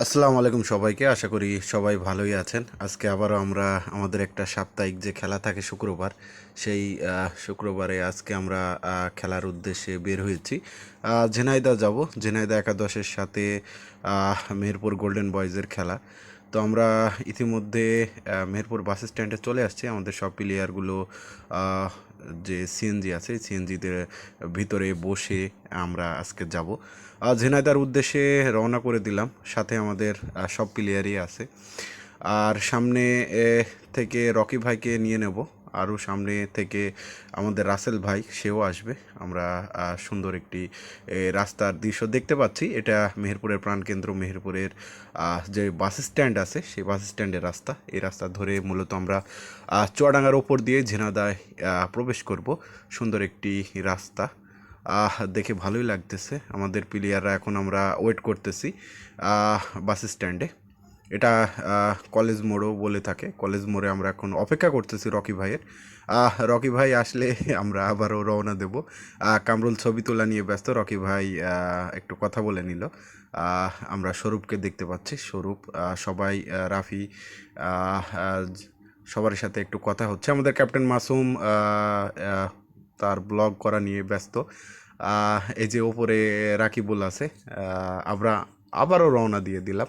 আসসালামু আলাইকুম সবাইকে। আশা করি সবাই ভালোই আছেন। আজকে আবারও আমরা আমাদের একটা সাপ্তাহিক যে খেলা থাকে শুক্রবার সেই শুক্রবারে আজকে আমরা খেলার উদ্দেশ্যে বের হয়েছি। আহ, ঝিনাইদহ যাব। ঝিনাইদহ একাদশের সাথে মেহেরপুর গোল্ডেন বয়েজের খেলা। তো আমরা ইতিমধ্যে মেহেরপুর বাস স্ট্যান্ডে চলে আসছি। আমাদের সব প্লেয়ারগুলো যে সিএনজি আছে সিএনজিতে ভিতরে বসে আমরা আজকে যাব। ঝিনাইদার উদ্দেশ্যে রওনা করে দিলাম। সাথে আমাদের সব প্লেয়ারই আছে। আর সামনে থেকে রকি ভাইকে নিয়ে নেব। আরও সামনে থেকে আমাদের রাসেল ভাই, সেও আসবে। আমরা সুন্দর একটি রাস্তার দৃশ্য দেখতে পাচ্ছি। এটা মেহেরপুরের প্রাণকেন্দ্র, মেহেরপুরের যে বাস স্ট্যান্ড আছে, সেই বাস স্ট্যান্ডের রাস্তা। এই রাস্তা ধরে মূলত আমরা চুয়াডাঙ্গার ওপর দিয়ে ঝিনাদায় প্রবেশ করব। সুন্দর একটি রাস্তা। দেখে ভালোই লাগতেছে। আমাদের প্লেয়াররা এখন আমরা ওয়েট করতেছি বাস স্ট্যান্ডে। এটা কলেজ মোড়ও বলে থাকে। কলেজ মোড়ে আমরা এখন অপেক্ষা করতেছি রকি ভাইয়ের। রকি ভাই আসলে আমরা আবারও রওনা দেব। কামরুল ছবি তোলা নিয়ে ব্যস্ত। রকি ভাই একটু কথা বলে নিল। আমরা স্বরূপকে দেখতে পাচ্ছি। স্বরূপ সবাই রাফি সবার সাথে একটু কথা হচ্ছে। আমাদের ক্যাপ্টেন মাসুম তার ব্লগ করা নিয়ে ব্যস্ত। এই যে ওপরে রাকিবুল আছে আমরা আবারও রওনা দিয়ে দিলাম।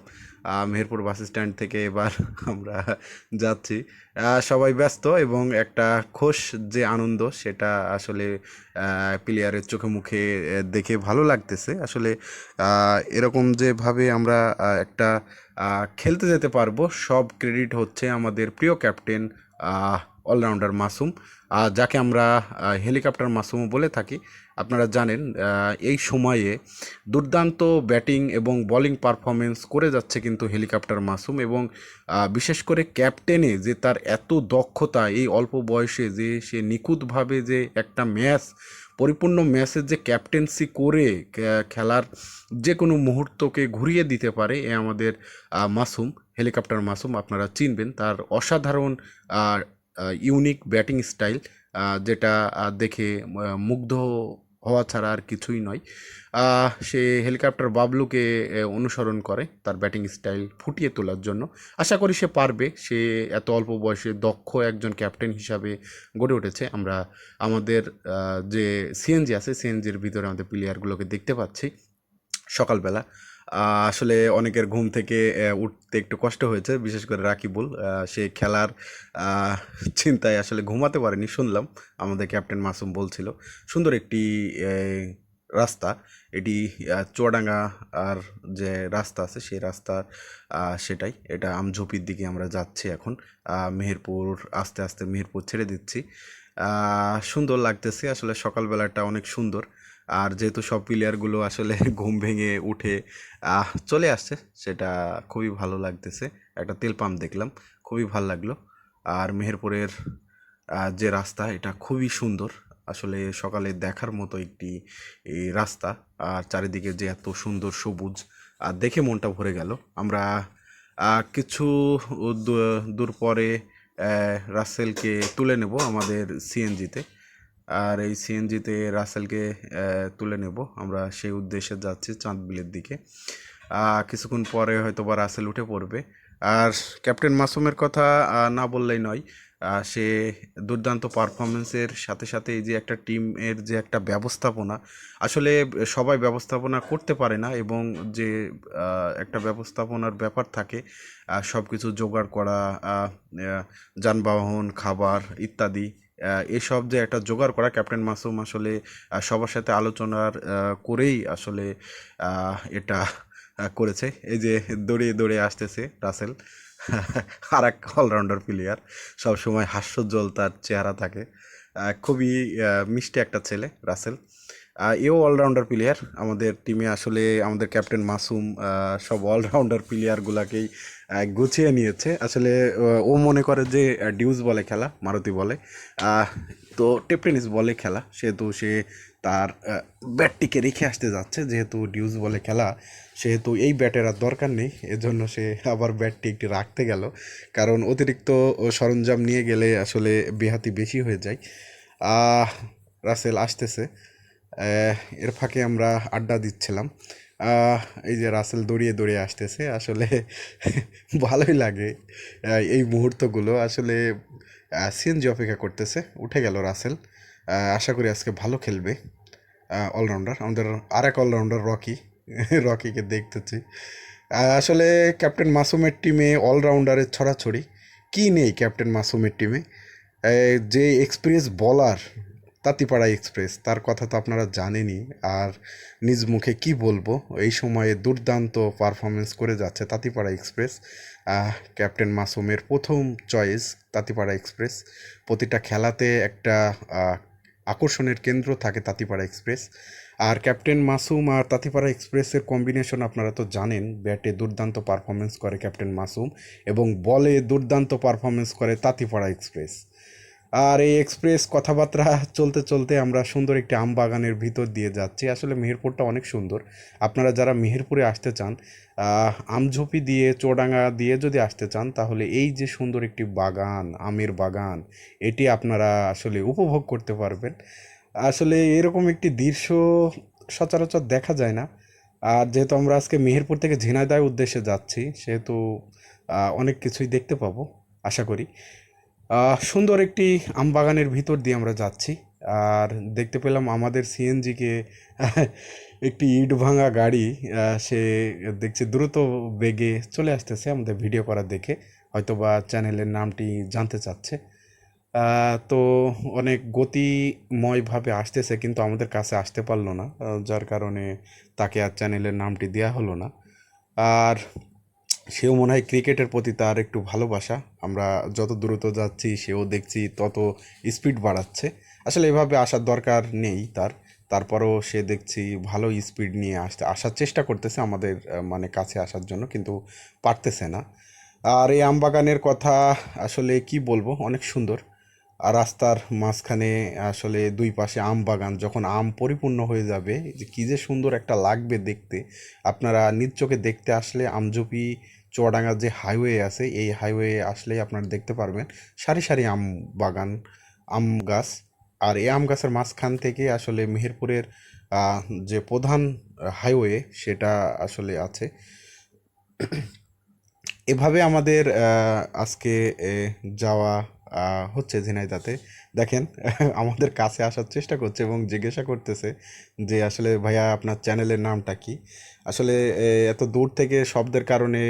মেহেরপুর বাস স্ট্যান্ড থেকে এবার আমরা যাচ্ছি। সবাই ব্যস্ত এবং একটা খোশ যে আনন্দ সেটা আসলে প্লেয়ারের চোখে মুখে দেখে ভালো লাগতেছে। আসলে এরকম যেভাবে আমরা একটা খেলতে যেতে পারব, সব ক্রেডিট হচ্ছে আমাদের প্রিয় ক্যাপ্টেন অলরাউন্ডার মাসুম। যাকে আমরা হেলিকপ্টার মাসুমও বলে থাকি। আপনারা জানেন এই সময়ে দুর্দান্ত ব্যাটিং এবং বোলিং পারফরমেন্স করে যাচ্ছে কিন্তু হেলিকপ্টার মাসুম এবং বিশেষ করে ক্যাপ্টেনে যে তার এত দক্ষতা, এই অল্প বয়সে যে সে নিখুঁতভাবে যে একটা ম্যাচ, পরিপূর্ণ ম্যাচের যে ক্যাপ্টেন্সি করে খেলার যে কোনো মুহূর্তকে ঘুরিয়ে দিতে পারে এ আমাদের মাসুম, হেলিকপ্টার মাসুম আপনারা চিনবেন। তার অসাধারণ ইউনিক ব্যাটিং স্টাইল যেটা দেখে মুগ্ধ হওয়া ছাড়া আর কিছুই নয়। সে হেলিকপ্টার বাবলুকে অনুসরণ করে তার ব্যাটিং স্টাইল ফুটিয়ে তোলার জন্য। আশা করি সে পারবে। সে এত অল্প বয়সে দক্ষ একজন ক্যাপ্টেন হিসাবে গড়ে উঠেছে। আমরা আমাদের যে সিএনজি আছে সিএনজির ভিতরে আমাদের প্লেয়ারগুলোকে দেখতে পাচ্ছি। সকালবেলা আসলে অনেকের ঘুম থেকে উঠতে একটু কষ্ট হয়েছে, বিশেষ করে রাকিবুল। সে খেলার চিন্তায় আসলে ঘুমাতে পারেনি, শুনলাম। আমাদের ক্যাপ্টেন মাসুম বলছিল, সুন্দর একটি রাস্তা। এটি চুয়াডাঙ্গা আর যে রাস্তা আছে, সেই রাস্তা সেটাই। এটা আমঝুপির দিকে আমরা যাচ্ছি এখন। মেহেরপুর, আস্তে আস্তে মেহেরপুর ছেড়ে দিচ্ছি। সুন্দর লাগতেছে। আসলে সকালবেলাটা অনেক সুন্দর। আর যেহেতু সব প্লেয়ারগুলো আসলে ঘুম ভেঙে উঠে চলে আসছে, সেটা খুবই ভালো লাগতেছে। একটা তেল পাম্প দেখলাম, খুবই ভালো লাগল। আর মেহেরপুরের যে রাস্তা, এটা খুবই সুন্দর। আসলে সকালে দেখার মতো একটি রাস্তা। আর চারিদিকে যে এত সুন্দর সবুজ আর দেখে মনটা ভরে গেল। আমরা কিছু দূর পরে রাসেলকে তুলে নেব আমাদের সিএনজিতে আর এই সিএনজিতে রাসেলকে তুলে নেব। আমরা সেই উদ্দেশ্যে যাচ্ছি চাঁদবিলের দিকে। কিছুক্ষণ পরে হয়তো বা রাসেল উঠে পড়বে। আর ক্যাপ্টেন মাসুমের কথা না বললেই নয় সে দুর্দান্ত পারফরমেন্সের সাথে সাথে এই যে একটা টিমের যে একটা ব্যবস্থাপনা, আসলে সবাই ব্যবস্থাপনা করতে পারে না এবং যে একটা ব্যবস্থাপনার ব্যাপার থাকে সব কিছু জোগাড় করা যানবাহন, খাবার ইত্যাদি এসব যে একটা জোগাড় করা ক্যাপ্টেন মাসুম আসলে সবার সাথে আলোচনার করেই আসলে এটা করেছে। এই যে দৌড়ে দৌড়ে আসতেছে রাসেল, আর এক অলরাউন্ডার প্লেয়ার সবসময় হাস্যোজ্জ্বল তার চেহারা থাকে। খুবই মিষ্টি একটা ছেলে রাসেল। এও অলরাউন্ডার প্লেয়ার আমাদের টিমে আসলে আমাদের ক্যাপ্টেন মাসুম সব অলরাউন্ডার প্লেয়ারগুলোকেই গুছিয়ে নিয়েছে। আসলে ও মনে করে যে ডিউজ বলে খেলা, মারুতি বলে। তো টেপটেনিস বলে খেলা, সেহেতু সে তার ব্যাটটিকে রেখে আসতে যাচ্ছে, যেহেতু ডিউজ বলে খেলা। সেহেতু এই ব্যাটের আর দরকার নেই, এজন্য সে আবার ব্যাটটি একটি রাখতে গেল। কারণ অতিরিক্ত সরঞ্জাম নিয়ে গেলে আসলে বেহাতি বেশি হয়ে যায়। রাসেল আসতেছে। এর ফাঁকে আমরা আড্ডা দিচ্ছিলাম। এই যে রাসেল দৌড়িয়ে দৌড়িয়ে আসতেছে, আসলে ভালোই লাগে এই মুহূর্তগুলো। আসলে সিএনজি অপেক্ষা করতেছে, উঠে গেল রাসেল। আশা করি আজকে ভালো খেলবে অলরাউন্ডার আমাদের আরেক অলরাউন্ডার রকি। রকিকে দেখতেছি। আসলে ক্যাপ্টেন মাসুমের টিমে অলরাউন্ডারের ছড়াছড়ি। কী নেই ক্যাপ্টেন মাসুমের টিমে যে এক্সপিরিয়েন্স বলার তাঁতিপাড়া এক্সপ্রেস, তার কথা তো আপনারা জানেনই। আর নিজ মুখে কি বলব, এই সময়ে দুর্দান্ত পারফরমেন্স করে যাচ্ছে তাঁতিপাড়া এক্সপ্রেস। ক্যাপ্টেন মাসুমের প্রথম চয়েস তাঁতিপাড়া এক্সপ্রেস। প্রতিটা খেলাতে একটা আকর্ষণের কেন্দ্র থাকে তাঁতিপাড়া এক্সপ্রেস। আর ক্যাপ্টেন মাসুম আর তাঁতিপাড়া এক্সপ্রেসের কম্বিনেশন আপনারা তো জানেন, ব্যাটে দুর্দান্ত পারফরমেন্স করে ক্যাপ্টেন মাসুম এবং বলে দুর্দান্ত পারফরমেন্স করে তাঁতিপাড়া এক্সপ্রেস। আর এই এক্সপ্রেস কথাবার্তা চলতে চলতে আমরা সুন্দর একটি আম বাগানের ভিতর দিয়ে যাচ্ছি। আসলে মেহেরপুরটা অনেক সুন্দর। আপনারা যারা মেহেরপুরে আসতে চান আমঝুপি দিয়ে, চোডাঙ্গা দিয়ে যদি আসতে চান, তাহলে এই যে সুন্দর একটি বাগান, আমের বাগান, এটি আপনারা আসলে উপভোগ করতে পারবেন। আসলে এরকম একটি দৃশ্য সচরাচর দেখা যায় না। আর যেহেতু আমরা আজকে মেহেরপুর থেকে ঝিনাইদহ উদ্দেশ্যে যাচ্ছি, সেহেতু অনেক কিছুই দেখতে পাবো, আশা করি। সুন্দর একটি আম বাগানের ভিতর দিয়ে আমরা যাচ্ছি। আর দেখতে পেলাম আমাদের সিএনজিকে, একটি ইট ভাঙা গাড়ি সে দেখছি দ্রুত বেগে চলে আসতেছে আমাদের ভিডিও করা দেখে। হয়তোবা চ্যানেলের নামটি জানতে চাচ্ছে। তো অনেক গতিময়ভাবে আসতেছে কিন্তু আমাদের কাছে আসতে পারল না যার কারণে তাকে আর চ্যানেলের নামটি দেওয়া হলো না। আর সেও মনে হয় ক্রিকেটের প্রতি তার একটু ভালোবাসা। আমরা যত দ্রুত যাচ্ছি, সেও দেখছি তত স্পিড বাড়াচ্ছে। আসলে এভাবে আসার দরকার নেই তার। তারপরেও সে দেখছি ভালো স্পিড নিয়ে আসতে আসার চেষ্টা করতেছে আমাদের মানে কাছে আসার জন্য, কিন্তু পারতেছে না। আর এই আমবাগানের কথা আসলে কি বলব? অনেক সুন্দর। আর রাস্তার মাঝখানে আসলে দুই পাশে আম বাগান, যখন আম পরিপূর্ণ হয়ে যাবে, যে কী যে সুন্দর একটা লাগবে দেখতে। আপনারা নিজ চোখে দেখতে আসলে আমজুপি চুয়াডাঙ্গার যে হাইওয়ে আছে, এই হাইওয়ে আসলেই আপনারা দেখতে পারবেন সারি সারি আম বাগান, আম গাছ। আর এই আম গাছের মাঝখান থেকে আসলে মেহেরপুরের যে প্রধান হাইওয়ে সেটা আসলে আছে। এভাবে আমাদের আজকে যাওয়া হচ্ছে ঝিনাইদহতে দেখেন আমাদের কাছে আসার চেষ্টা করছে এবং জিজ্ঞাসা করতেছে যে আসলে ভাইয়া আপনার চ্যানেলের নামটা কি? আসলে এত দূর থেকে শব্দের কারণে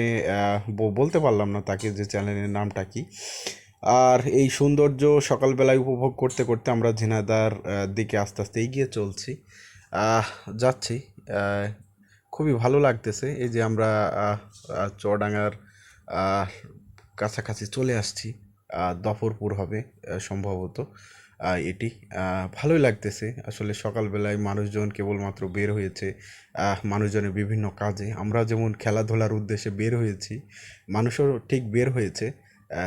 বলতে পারলাম না তাকে যে চ্যানেলের নামটা কি। আর এই সৌন্দর্য সকালবেলায় উপভোগ করতে করতে আমরা ঝিনাইদার দিকে আস্তে আস্তে এগিয়ে চলছি। যাচ্ছি। খুবই ভালো লাগতেছে। এই যে আমরা আহ, কাছাকাছি চলে আসছি। দফরপুর হবে সম্ভবত। এটি ভালোই লাগতেছে। আসলে সকালবেলায় মানুষজন কেবলমাত্র বের হয়েছে। মানুষজনের বিভিন্ন কাজে। আমরা যেমন খেলাধুলার উদ্দেশ্যে বের হয়েছি, মানুষও ঠিক বের হয়েছে।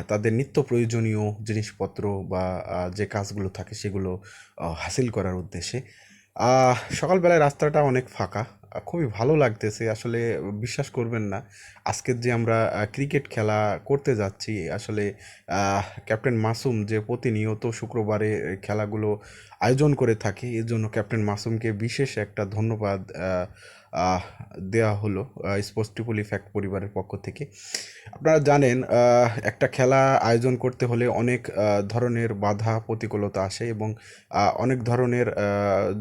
তাদের নিত্য প্রয়োজনীয় জিনিসপত্র বা যে কাজগুলো থাকে সেগুলো হাসিল করার উদ্দেশ্যে। সকালবেলায় রাস্তাটা অনেক ফাঁকা। খুবই ভালো লাগতেছে, আসলে বিশ্বাস করবেন না। আজকের যে আমরা ক্রিকেট খেলা করতে যাচ্ছি, আসলে ক্যাপ্টেন মাসুম যে প্রতিনিয়ত শুক্রবারে খেলাগুলো আয়োজন করে থাকে, এর জন্য ক্যাপ্টেন মাসুমকে বিশেষ একটা ধন্যবাদ দেওয়া হলো স্পোর্টস ট্রিপল ইফ্যাক্ট পরিবারের পক্ষ থেকে। আপনারা জানেন একটা খেলা আয়োজন করতে হলে অনেক ধরনের বাধা প্রতিকূলতা আসে এবং অনেক ধরনের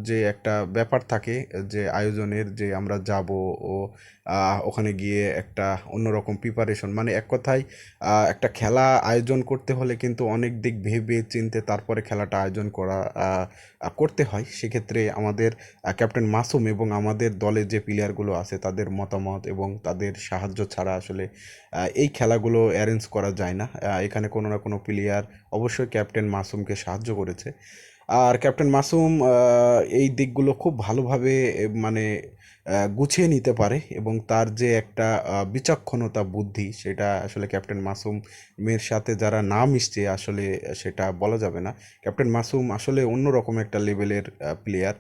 যে একটা ব্যাপার থাকে, যে আয়োজনের যে আমরা যাব ও ওখানে গিয়ে একটা অন্যরকম প্রিপারেশন মানে এক কথায় একটা খেলা আয়োজন করতে হলে কিন্তু অনেক দিক ভেবে চিনতে তারপরে খেলাটা আয়োজন করা করতে হয়, সেক্ষেত্রে আমাদের ক্যাপ্টেন মাসুম এবং আমাদের দলের যে প্লেয়ারগুলো আছে, তাদের মতামত এবং তাদের সাহায্য ছাড়া আসলে এই খেলাগুলো অ্যারেঞ্জ করা যায় না। এখানে কোনো না কোনো প্লেয়ার অবশ্যই ক্যাপ্টেন মাসুমকে সাহায্য করেছে। আর ক্যাপ্টেন মাসুম এই দিকগুলো খুব ভালোভাবে মানে গুছিয়ে নিতে পারে এবং তার যে একটা বিচক্ষণতা বুদ্ধি সেটা আসলে ক্যাপ্টেন মাসুমের সাথে যারা না মিশছে আসলে সেটা বলা যাবে না। ক্যাপ্টেন মাসুম আসলে অন্যরকম একটা লেভেলের প্লেয়ার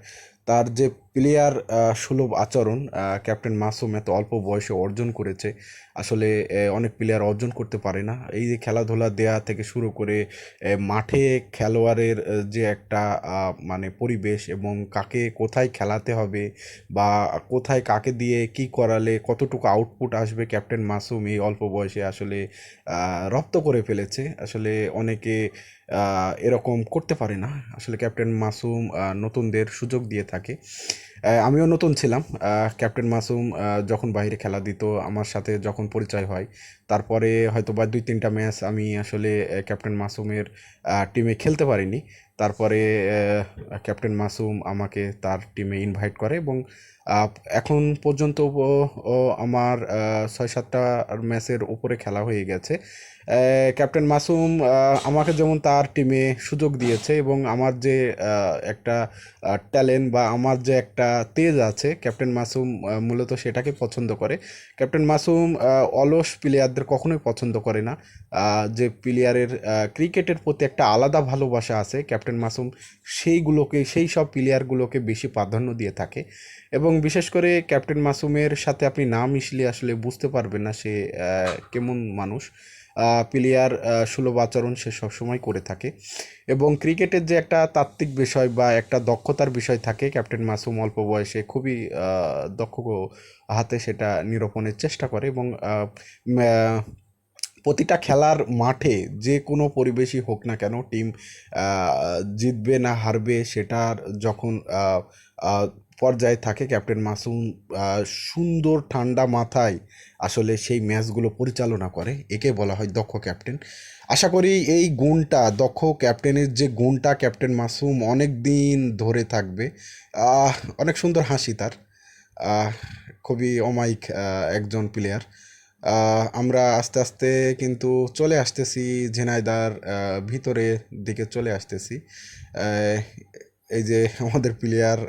তার যে প্লেয়ার সুলভ আচরণ ক্যাপ্টেন মাসুম এত অল্প বয়সে অর্জন করেছে, আসলে অনেক প্লেয়ার অর্জন করতে পারে না। এই যে খেলাধুলা দেয়া থেকে শুরু করে মাঠে খেলোয়াড়ের যে একটা মানে পরিবেশ এবং কাকে কোথায় খেলাতে হবে বা কোথায় কাকে দিয়ে কি করালে কতটুকু আউটপুট আসবে ক্যাপ্টেন মাসুম এই অল্প বয়সে আসলে রপ্ত করে ফেলেছে। আসলে অনেকে এরকম করতে পারে না। আসলে ক্যাপ্টেন মাসুম নতুনদের সুযোগ দিয়ে থাকে। আহ, আমিও নতুন ছিলাম। ক্যাপ্টেন মাসুম যখন বাইরে খেলা দিত আমার সাথে যখন পরিচয় হয় তারপরে হয়তো বা দুই তিনটা ম্যাচ আমি আসলে ক্যাপ্টেন মাসুমের টিমে খেলতে পারিনি। তারপরে ক্যাপ্টেন মাসুম আমাকে তার টিমে ইনভাইট করে এবং এখন পর্যন্ত আমার ছয় সাতটা ম্যাচের উপরে খেলা হয়ে গেছে। ক্যাপ্টেন মাসুম আমাকে যেমন তার টিমে সুযোগ দিয়েছে এবং আমার যে একটা ট্যালেন্ট বা আমার যে একটা তেজ আছে, ক্যাপ্টেন মাসুম মূলত সেটাকে পছন্দ করে। ক্যাপ্টেন মাসুম অলস প্লেয়ারদের কখনোই পছন্দ করে না। যে প্লেয়ারের ক্রিকেটের প্রতি একটা আলাদা ভালোবাসা আছে, ক্যাপ্টেন মাসুম, সেইগুলোকে, সেই সব প্লেয়ারগুলোকে বেশি প্রাধান্য দিয়ে থাকে। এবং বিশেষ করে ক্যাপ্টেন মাসুমের সাথে আপনি না মিশলে আসলে বুঝতে পারবেন না সে কেমন মানুষ। প্লেয়ার সুলভ আচরণ সে সবসময় করে থাকে। এবং ক্রিকেটের যে একটা তাত্ত্বিক বিষয় বা একটা দক্ষতার বিষয় থাকে, ক্যাপ্টেন মাসুম অল্প বয়সে খুবই দক্ষ হাতে সেটা নিরূপণের চেষ্টা করে এবং প্রতিটা খেলার মাঠে যে কোনো পরিবেশই হোক না কেন টিম জিতবে না হারবে সেটার যখন পর্যায়ে থাকে ক্যাপ্টেন মাসুম সুন্দর ঠান্ডা মাথায় আসলে সেই ম্যাচগুলো পরিচালনা করে, একে বলা হয় দক্ষ ক্যাপ্টেন আশা করি এই গুণটা, দক্ষ ক্যাপ্টেনের যে গুণটা ক্যাপ্টেন মাসুম অনেক দিন ধরে থাকবে অনেক সুন্দর হাসি তার খুবই অমায়িক একজন প্লেয়ার আমরা আস্তে আস্তে কিন্তু চলে আসতেছি ঝিনাইদার আহ, ভিতরে দিকে চলে আসতেছি। এই যে আমাদের প্লেয়ার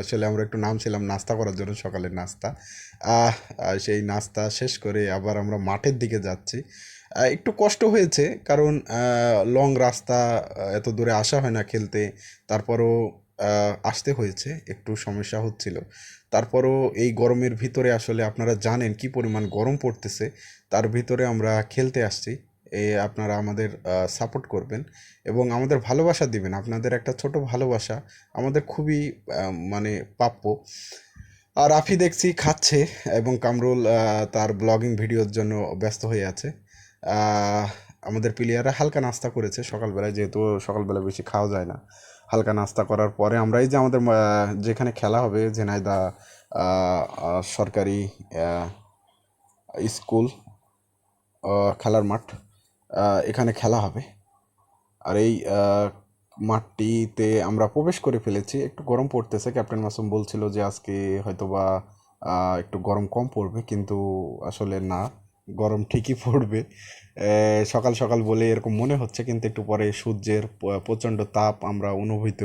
আসলে আমরা একটু নামছিলাম নাস্তা করার জন্য সকালের নাস্তা। সেই নাস্তা শেষ করে আবার আমরা মাঠের দিকে যাচ্ছি। একটু কষ্ট হয়েছে কারণ লং রাস্তা এত দূরে আসা হয় না খেলতে। তারপরও আসতে হয়েছে একটু সমস্যা হচ্ছিল। তারপরও এই গরমের ভিতরে আসলে আপনারা জানেন কি পরিমাণ গরম পড়তেছে, তার ভিতরে আমরা খেলতে আসছি, এ আপনারা আমাদের সাপোর্ট করবেন এবং আমাদের ভালোবাসা দিবেন। আপনাদের একটা ছোট ভালোবাসা আমাদের খুবই মানে প্রাপ্য। আর রাফি দেখছি খাচ্ছে এবং কামরুল তার ব্লগিং ভিডিওর জন্য ব্যস্ত হয়ে আছে। আমাদের প্লেয়াররা হালকা নাস্তা করেছে সকালবেলায়, যেহেতু সকালবেলা বেশি খাওয়া যায় না। হালকা নাস্তা করার পরে আমরা এই যে আমাদের যেখানে খেলা হবে ঝেনাইদা সরকারি স্কুল খেলার মাঠ এখানে খেলা হবে। আর এই মাঠটিতে আমরা প্রবেশ করে ফেলেছি। একটু গরম পড়তেছে ক্যাপ্টেন মাসুম বলছিল যে আজকে হয়তোবা আহ, একটু গরম কম পড়বে কিন্তু আসলে না। গরম ঠিকই পড়বে। সকাল সকাল বলে এরকম মনে হচ্ছে, কিন্তু একটু পরে সূর্যের প্রচণ্ড তাপ আমরা অনুভূত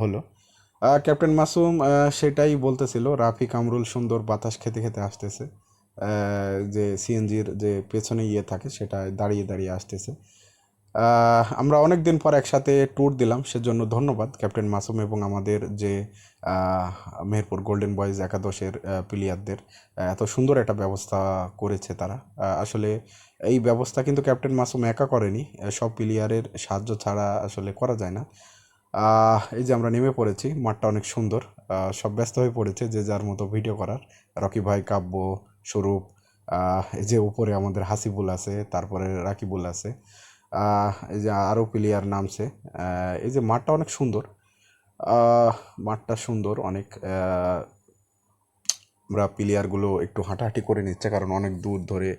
হলো। ক্যাপ্টেন মাসুম সেটাই বলতেছিল রাফি কামরুল সুন্দর বাতাস খেতে খেতে আসতেছে। যে সিএনজির যে পেছনে ইয়ে থাকে সেটা দাঁড়িয়ে দাঁড়িয়ে আসতেছে। আমরা অনেক দিন পর একসাথে ট্যুর দিলাম, সেজন্য ধন্যবাদ ক্যাপ্টেন মাসুম এবং আমাদের যে মেহেরপুর গোল্ডেন বয়েজ একাদশের প্লেয়ারদের এত সুন্দর একটা ব্যবস্থা করেছে তারা। আসলে এই ব্যবস্থা কিন্তু ক্যাপ্টেন মাসুম একা করেনি সব প্লেয়ারের সাহায্য ছাড়া আসলে করা যায় না। এই যে আমরা নেমে পড়েছি, মাঠটা অনেক সুন্দর সব ব্যস্ত হয়ে পড়েছে যে যার মতো ভিডিও করার। রকি ভাই কাব্য, স্বরূপ এই যে উপরে আমাদের হাসিবুল আছে, তারপরে রাকিবুল আছে। এই যে আরও প্লেয়ার নামছে এই যে মাঠটা অনেক সুন্দর। মাঠটা সুন্দর, অনেক আমরা প্লেয়ারগুলো একটু হাঁটাহাঁটি করে নিচ্ছে, কারণ অনেক দূর ধরে